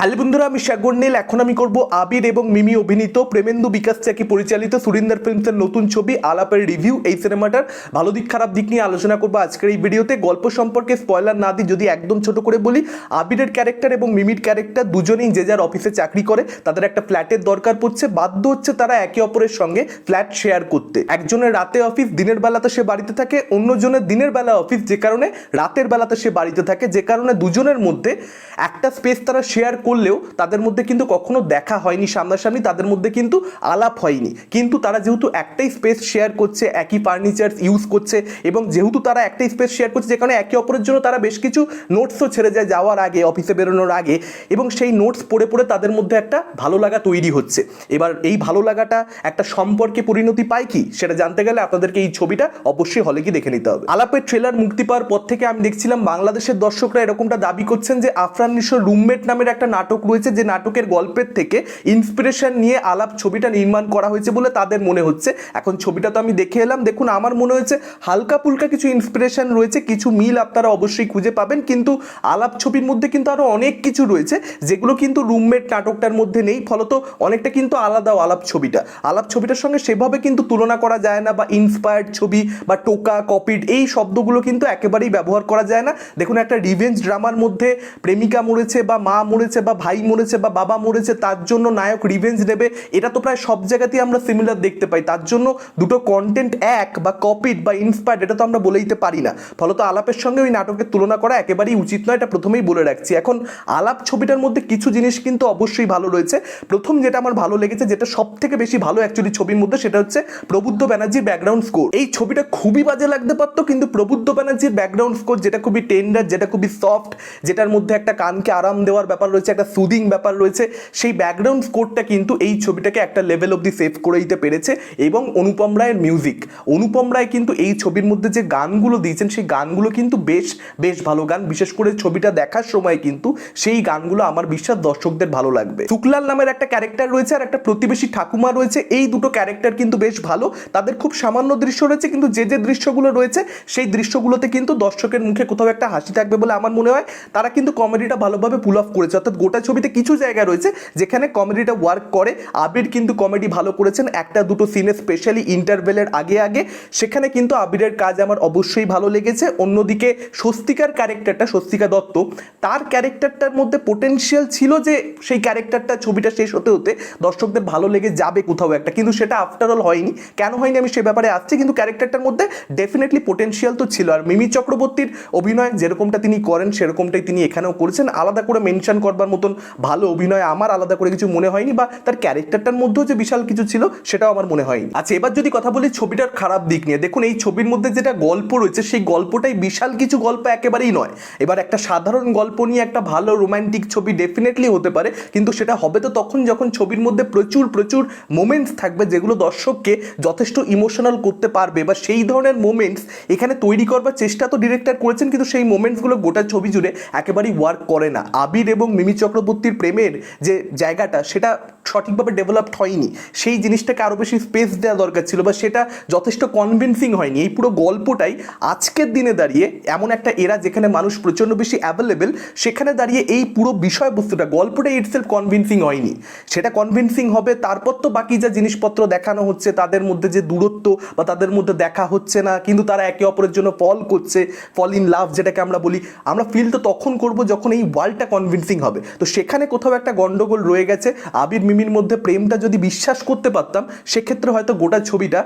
Hello বন্ধুরা, আমি নীল এখন আমি করব আবির এবং মিমি অভিনীত প্রেমেন্দু বিকাশ চাকি পরিচালিত সুরিন্দর ফিল্মসের নতুন ছবি, আলাপের রিভিউ। এই সিনেমাটার ভালো দিক, খারাপ দিক নিয়ে আলোচনা করব আজকের এই ভিডিওতে। গল্প সম্পর্কে স্পয়লার না দিই যদি একদম ছোট করে বলি আবিরের ক্যারেক্টার এবং মিমির ক্যারেক্টার দুজনেই যে যার অফিসে চাকরি করে, তাদের একটা ফ্ল্যাটের দরকার পড়ছে। বাধ্য হচ্ছে তারা একে অপরের সঙ্গে ফ্ল্যাট শেয়ার করতে। একজনের রাতে অফিস দিনের বেলাতে সে বাড়িতে থাকে, অন্যজনের দিনের বেলা অফিস যে কারণে রাতের বেলাতে সে বাড়িতে থাকে, যে কারণে দুজনের মধ্যে একটা স্পেস তারা শেয়ার করলেও তাদের মধ্যে কিন্তু কখনো দেখা হয়নি সামনাসামনি, তাদের মধ্যে কিন্তু আলাপ হয়নি। কিন্তু তারা যেহেতু একটাই স্পেস শেয়ার করছে, একই ফার্নিচার ইউজ করছে এবং যেহেতু তারা একটাই স্পেস শেয়ার করছে যে কারণে একে অপরের জন্য তারা বেশ কিছু নোটসও ছেড়ে যায় যাওয়ার আগে অফিসে বেরোনোর আগে এবং সেই নোটস পড়ে পড়ে তাদের মধ্যে একটা ভালো লাগা তৈরি হচ্ছে। এবার এই ভালো লাগাটা একটা সম্পর্কে পরিণতি পায় কি, সেটা জানতে গেলে আপনাদেরকে এই ছবিটা অবশ্যই হলে কি দেখে নিতে হবে। আলাপের ট্রেলার মুক্তি পাওয়ার পর থেকে আমি দেখছিলাম বাংলাদেশের দর্শকরা এরকমটা দাবি করছেন যে আফরান নিশোর রুমমেট নামের একটা নাটক রয়েছে যে নাটকের গল্পের থেকে ইন্সপিরেশন নিয়ে আলাপ ছবিটা নির্মাণ করা হয়েছে বলে তাদের মনে হচ্ছে। এখন ছবিটা তো আমি দেখে এলাম। দেখুন, আমার মনে হয়েছে হালকা পুলকা কিছু ইন্সপিরেশন রয়েছে, কিছু মিল আপনারা অবশ্যই খুঁজে পাবেন। কিন্তু আলাপ ছবির মধ্যে কিন্তু আরও অনেক কিছু রয়েছে, যেগুলো কিন্তু রুমমেট নাটকটার মধ্যে নেই। ফলত অনেকটা কিন্তু আলাদাও আলাপ ছবিটা। আলাপ ছবিটার সঙ্গে সেভাবে কিন্তু তুলনা করা যায় না বা ইন্সপায়ার্ড ছবি বা টোকা কপিড এই শব্দগুলো কিন্তু একেবারেই ব্যবহার করা যায় না। দেখুন, একটা রিভেঞ্জ ড্রামার মধ্যে প্রেমিকা মরেছে বা মা মরেছে বা ভাই মরেছে বা বাবা মরেছে, তার জন্য নায়ক রিভেঞ্জ নেবে, এটা তো প্রায় সব জায়গাতেই আমরা সিমিলার দেখতে পাই। তার জন্য দুটো কন্টেন্ট এক বা কপিড বা ইন্সপায়ার্ড এটা তো আমরা বলেইতে পারি না। ফলত আলাপের সঙ্গে ওই নাটকের তুলনা করা একেবারেই উচিত নয়, এটা প্রথমেই বলে রাখছি। এখন আলাপ ছবিটার মধ্যে কিছু জিনিস কিন্তু অবশ্যই ভালো রয়েছে। প্রথম যেটা আমার ভালো লেগেছে, যেটা সব থেকে বেশি ভালো অ্যাকচুয়ালি ছবির মধ্যে, সেটা হচ্ছে প্রবুদ্ধ ব্যানার্জির ব্যাকগ্রাউন্ড স্কোর এই ছবিটা খুবই বাজে লাগতে পারতো, কিন্তু প্রবুদ্ধ ব্যানার্জির ব্যাকগ্রাউন্ড স্কোর যেটা খুবই টেন্ডার যেটা খুবই সফট যেটার মধ্যে একটা কানকে আরাম দেওয়ার ব্যাপার রয়েছে একটা সুদিং ব্যাপার রয়েছে। সেই ব্যাকগ্রাউন্ড স্কোরটা কিন্তু এই ছবিটাকে একটা লেভেল অব্দি সেভ করে দিতে পেরেছে এবং অনুপম রায়ের মিউজিক অনুপম রায় কিন্তু এই ছবির মধ্যে যে গানগুলো দিয়েছেন, সেই গানগুলো কিন্তু বেশ বেশ ভালো গান। বিশেষ করে ছবিটা দেখার সময় কিন্তু সেই গানগুলো আমার বিশ্বাস দর্শকদের ভালো লাগবে। শুক্লাল নামের একটা ক্যারেক্টার রয়েছে আর একটা প্রতিবেশী ঠাকুমা রয়েছে। এই দুটো ক্যারেক্টার কিন্তু বেশ ভালো। তাদের খুব সামান্য দৃশ্য রয়েছে, কিন্তু যে যে দৃশ্যগুলো রয়েছে, সেই দৃশ্যগুলোতে কিন্তু দর্শকের মুখে কোথাও একটা হাসি থাকবে বলে আমার মনে হয়। তারা কিন্তু কমেডিটা ভালোভাবে পুল অফ করেছে। অর্থাৎ গোটা ছবিতে কিছু জায়গা রয়েছে যেখানে কমেডিটা ওয়ার্ক করে। আবির কিন্তু কমেডি ভালো করেছেন। একটা দুটো সিনে স্পেশালি ইন্টারভেলের আগে আগে। সেখানে কিন্তু আবিরের কাজ আমার অবশ্যই ভালো লেগেছে। অন্যদিকে স্বস্তিকার ক্যারেক্টারটা স্বস্তিকা দত্ত, তার ক্যারেক্টারটার মধ্যে পোটেনশিয়াল ছিল যে সেই ক্যারেক্টারটা ছবিটা শেষ হতে হতে দর্শকদের ভালো লেগে যাবে কোথাও একটা। কিন্তু সেটা আফটার অল হয়নি। কেন হয়নি আমি সে ব্যাপারে আসছি। কিন্তু ক্যারেক্টারটার মধ্যে ডেফিনেটলি পোটেনশিয়াল তো ছিল। আর মিমি চক্রবর্তীর অভিনয় যেরকমটা তিনি করেন, সেরকমটাই তিনি এখানেও করেছেন। আলাদা করে মেনশন করবার মতন ভালো অভিনয় আমার আলাদা করে কিছু মনে হয়নি বা তার ক্যারেক্টারটার মধ্যেও যে বিশাল কিছু ছিল সেটাও আমার মনে হয়নি। আচ্ছা এবার যদি কথা বলি ছবিটার খারাপ দিক নিয়ে, দেখুন এই ছবির মধ্যে যেটা গল্প রয়েছে সেই গল্পটাই বিশাল কিছু গল্প একেবারেই নয়। এবার একটা সাধারণ গল্প নিয়ে একটা ভালো রোমান্টিক ছবি ডেফিনেটলি হতে পারে, কিন্তু সেটা হবে তো তখন যখন ছবির মধ্যে প্রচুর প্রচুর মোমেন্টস থাকবে যেগুলো দর্শককে যথেষ্ট ইমোশনাল করতে পারবে বা সেই ধরনের মোমেন্টস এখানে তৈরি করবার চেষ্টা তো ডিরেক্টর করেছেন, কিন্তু সেই মোমেন্টসগুলো গোটা ছবি জুড়ে একেবারেই ওয়ার্ক করে না। আবির এবং মিমি চক্রবর্তীর প্রেমের যে জায়গাটা, সেটা সঠিকভাবে ডেভেলপড হয়নি। সেই জিনিসটাকে আরও বেশি স্পেস দেওয়া দরকার ছিল বা সেটা যথেষ্ট কনভিনসিং হয়নি। এই পুরো গল্পটাই আজকের দিনে দাঁড়িয়ে এমন একটা এরা যেখানে মানুষ প্রচণ্ড বেশি অ্যাভেলেবেল সেখানে দাঁড়িয়ে এই পুরো বিষয়বস্তুটা, গল্পটা ইটসেলফ কনভিন্সিং হয়নি। সেটা কনভিন্সিং হবে, তারপর তো বাকি যা জিনিসপত্র দেখানো হচ্ছে, তাদের মধ্যে যে দূরত্ব বা তাদের মধ্যে দেখা হচ্ছে না, কিন্তু তারা একে অপরের জন্য ফল করছে ফল ইন লাভ যেটাকে আমরা বলি, আমরা ফিল তো তখন করব যখন এই ওয়ার্ল্ডটা কনভিন্সিং হবে। তো সেখানে কোথাও একটা গন্ডগোল রয়ে গেছে। আবির মিমির মধ্যে প্রেমটা যদি বিশ্বাস করতে পারতাম, সেক্ষেত্রে হয়তো গোটা ছবিটা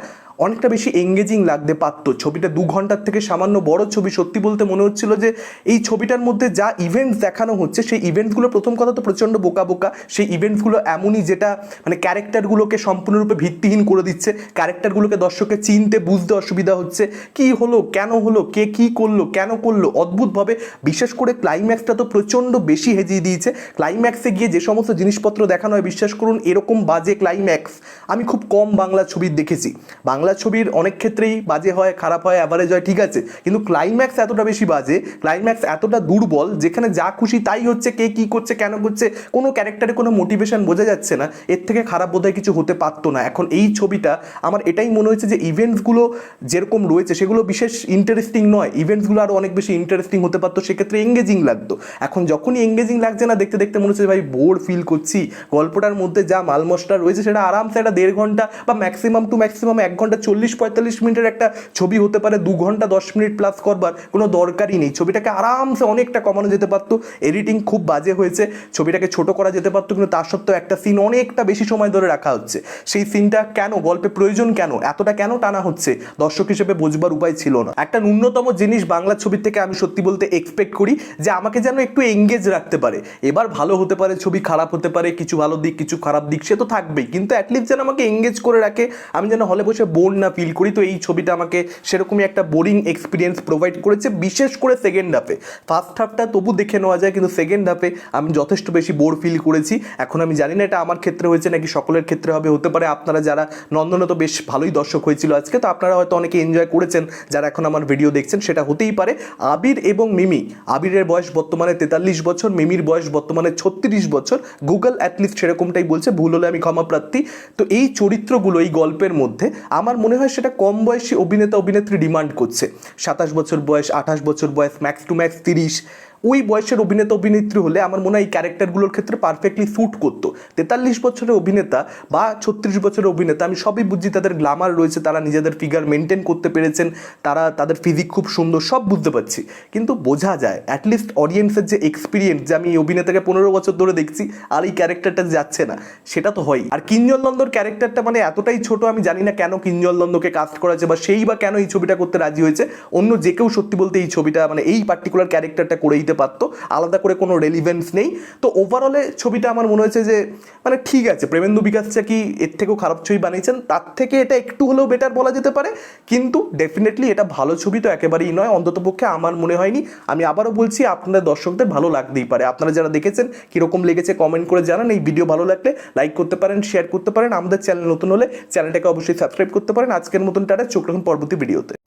অনেকটা বেশি এঙ্গেজিং লাগতে পারতো। ছবিটা দু ঘণ্টার থেকে সামান্য বড় ছবি। সত্যি বলতে মনে হচ্ছিল যে এই ছবিটার মধ্যে যা ইভেন্টস দেখানো হচ্ছে, সেই ইভেন্টসগুলো প্রথম কথা তো প্রচণ্ড বোকা বোকা। সেই ইভেন্টসগুলো এমনই যেটা মানে ক্যারেক্টারগুলোকে সম্পূর্ণরূপে ভিত্তিহীন করে দিচ্ছে। ক্যারেক্টারগুলোকে দর্শককে চিনতে বুঝতে অসুবিধা হচ্ছে। কি হলো? কেন হলো? কে কি করল? কেন করল? অদ্ভুতভাবে বিশেষ করে ক্লাইম্যাক্সটা তো প্রচণ্ড বেশি হেজিয়ে দিয়েছে। ক্লাইম্যাক্সে গিয়ে যে সমস্ত জিনিসপত্র দেখানো হয়, বিশ্বাস করুন, এরকম বাজে ক্লাইম্যাক্স আমি খুব কম বাংলা ছবি দেখেছি। বাংলা বাংলা ছবির অনেক ক্ষেত্রেই বাজে হয়, খারাপ হয় অ্যাভারেজ হয়, ঠিক আছে। কিন্তু ক্লাইম্যাক্স এতটা বেশি বাজে ক্লাইম্যাক্স এতটা দুর্বল, যেখানে যা খুশি তাই হচ্ছে, কে কি করছে, কেন করছে, কোনো ক্যারেক্টারে কোনো মোটিভেশন বোঝা যাচ্ছে না। এর থেকে খারাপ বোধহয় কিছু হতে পারতো না। এখন এই ছবিটা, আমার এটাই মনে হয়েছে যে ইভেন্টসগুলো যেরকম রয়েছে, সেগুলো বিশেষ ইন্টারেস্টিং নয়। ইভেন্টসগুলো আরও অনেক বেশি ইন্টারেস্টিং হতে পারতো, সেক্ষেত্রে এঙ্গেজিং লাগতো। এখন যখনই এঙ্গেজিং লাগছে না, দেখতে দেখতে মনে হচ্ছে ভাই বোর ফিল করছি। গল্পটার মধ্যে যা মাল মশলা রয়েছে, সেটা আরামসে একটা দেড় ঘণ্টা বা ম্যাক্সিমাম টু ম্যাক্সিমাম এক ঘণ্টা চল্লিশ পঁয়তাল্লিশ মিনিটের একটা ছবি হতে পারে, দু ঘণ্টা দশ মিনিট প্লাস করবার কোনো দরকারই নেই। ছবিটাকে আরামসে অনেকটা কমানো যেতে পারতো এডিটিং খুব বাজে হয়েছে, ছবিটাকে ছোট করা যেতে পারতো, কিন্তু তার সত্ত্বেও একটা সিন অনেকটা বেশি সময় ধরে রাখা হচ্ছে। সেই সিনটা কেন, গল্পে প্রয়োজন কেন, এতটা কেন টানা হচ্ছে, দর্শক হিসেবে বোঝবার উপায় ছিল না। একটা ন্যূনতম জিনিস বাংলা ছবির থেকে আমি সত্যি বলতে এক্সপেক্ট করি যে আমাকে যেন একটু এঙ্গেজ রাখতে পারে। এবার ভালো হতে পারে, ছবি খারাপ হতে পারে, কিছু ভালো দিক, কিছু খারাপ দিক, সে তো থাকবেই, কিন্তু অ্যাটলিস্ট যেন আমাকে এঙ্গেজ করে রাখে, আমি যেন হলে বসে বোর না ফিল করি, তো এই ছবিটা আমাকে সেরকমই একটা বোরিং এক্সপিরিয়েন্স প্রোভাইড করেছে, বিশেষ করে সেকেন্ড হাফে ফার্স্ট হাফটা তবু দেখে নেওয়া যায়, কিন্তু সেকেন্ড হাফে আমি যথেষ্ট বেশি বোর ফিল করেছি। এখন আমি জানি না এটা আমার ক্ষেত্রে হয়েছে নাকি সকলের ক্ষেত্রে হবে, হতে পারে আপনারা যারা নন্দনে তো বেশ ভালোই দর্শক হয়েছিল আজকে, তো আপনারা হয়তো অনেকে এনজয় করেছেন, যারা এখন আমার ভিডিও দেখছেন, সেটা হতেই পারে। আবির এবং মিমি, আবিরের বয়স বর্তমানে তেতাল্লিশ বছর, মিমির বয়স বর্তমানে ছত্রিশ বছর গুগল অ্যাটলিস্ট সেরকমটাই বলছে, ভুল হলে আমি ক্ষমা প্রার্থী। তো এই চরিত্রগুলো, এই গল্পের মধ্যে, আমার মনে হয় সেটা কম বয়সী অভিনেতা, অভিনেত্রী ডিমান্ড করছে। সাতাশ বছর বয়স, আঠাশ বছর বয়স ম্যাক্স টু ম্যাক্স তিরিশ। ওই বয়সের অভিনেতা, অভিনেত্রী হলে আমার মনে হয় এই ক্যারেক্টারগুলোর ক্ষেত্রে পারফেক্টলি স্যুট করতো। তেতাল্লিশ বছরের অভিনেতা বা ছত্রিশ বছরের অভিনেতা, আমি সবই বুঝছি তাদের গ্লামার রয়েছে, তারা নিজেদের ফিগার মেনটেন করতে পেরেছেন, তারা তাদের ফিজিক খুব সুন্দর, সব বুঝতে পারছি। কিন্তু বোঝা যায় অ্যাটলিস্ট অডিয়েন্সের যে এক্সপিরিয়েন্স যে আমি এই অভিনেতাকে পনেরো বছর ধরে দেখছি, আর এই ক্যারেক্টারটা যাচ্ছে না, সেটা তো হয় আর কিঞ্জল নন্দর ক্যারেক্টারটা মানে এতটাই ছোট, আমি জানি না কেন কিঞ্জল নন্দকে কাস্ট করা হয়েছে বা সেই বা কেন এই ছবিটা করতে রাজি হয়েছে। অন্য যে কেউ সত্যি বলতে এই ছবিটা মানে এই পার্টিকুলার ক্যারেক্টারটা করে দিতে পারতো। আলাদা করে কোনো রেলিভেন্স নেই। তো ওভারঅলে ছবিটা আমার মনে হয়েছে যে মানে ঠিক আছে, প্রেমেন্দু বিকাশ কি এর থেকেও খারাপ ছবি বানিয়েছেন, তার থেকে এটা একটু হলেও বেটার বলা যেতে পারে। কিন্তু ডেফিনেটলি এটা ভালো ছবি তো একেবারেই নয় অন্ততপক্ষে আমার মনে হয়নি। আমি আবারও বলছি, আপনাদের দর্শকদের ভালো লাগতেই পারে। আপনারা যারা দেখেছেন, কীরকম লেগেছে কমেন্ট করে জানান। এই ভিডিও ভালো লাগলে লাইক করতে পারেন শেয়ার করতে পারেন। আমাদের চ্যানেল নতুন হলে চ্যানেলটাকে অবশ্যই সাবস্ক্রাইব করতে পারেন। আজকের মতন টাটা, চোখ রাখুন পরবর্তী ভিডিওতে